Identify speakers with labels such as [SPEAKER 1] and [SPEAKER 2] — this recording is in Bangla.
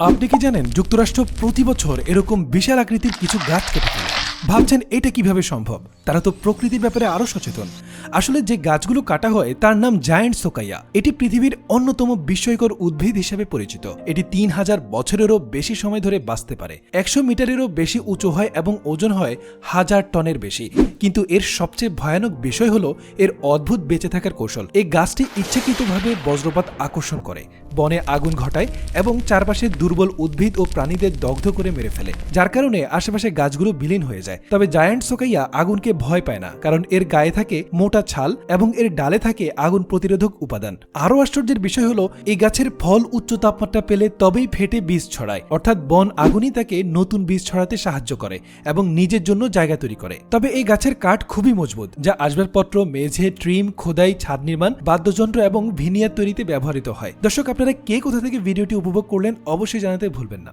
[SPEAKER 1] আপনি কি জানেন যুক্তরাষ্ট্র প্রতি বছর এরকম বিশাল আকৃতির কিছু গাছ কেটে ফেলে? ভাবছেন এটা কীভাবে সম্ভব? তারা তো প্রকৃতির ব্যাপারে আরও সচেতন। আসলে যে গাছগুলো কাটা হয়, তার নাম জায়ান্ট সোকাইয়া। এটি পৃথিবীর অন্যতম বিস্ময়কর উদ্ভিদ হিসেবে পরিচিত। এটি তিন হাজার বছরেরও বেশি সময় ধরে বাঁচতে পারে। একশো মিটারেরও বেশি উঁচু হয় এবং ওজন হয় হাজার টনের বেশি। কিন্তু এর সবচেয়ে ভয়ানক বিষয় হলো এর অদ্ভুত বেঁচে থাকার কৌশল। এই গাছটি ইচ্ছাকৃতভাবে বজ্রপাত আকর্ষণ করে। বনে আগুন ঘটায় এবং চারপাশে দুর্বল উদ্ভিদ ও প্রাণীদের দগ্ধ করে মেরে ফেলে। যার কারণে আশেপাশে গাছগুলো বিলীন হয়ে যায়। তবে জায়ান্ট সোকাইয়া আগুনকে ভয় পায় না, কারণ এর গায়ে থাকে মোটা ছাল এবং এর ডালে থাকে আগুন প্রতিরোধক উপাদান। আরও আশ্চর্যের বিষয় হলো, এই গাছের ফল উচ্চ তাপমাত্রা পেলে তবেই ফেটে বীজ ছড়ায়, অর্থাৎ বন আগুনই তাকে নতুন বীজ ছড়াতে সাহায্য করে এবং নিজের জন্য জায়গা তৈরি করে। তবে এই গাছের কাঠ খুবই মজবুত, যা আসবাবপত্র, মেঝে, ট্রিম, খোদাই, ছাদ নির্মাণ, বাদ্যযন্ত্র এবং ভিনিয়ার তৈরিতে ব্যবহৃত হয়। দর্শক, আপনারা কে কোথা থেকে ভিডিওটি উপভোগ করলেন, অবশ্যই জানাতে ভুলবেন না।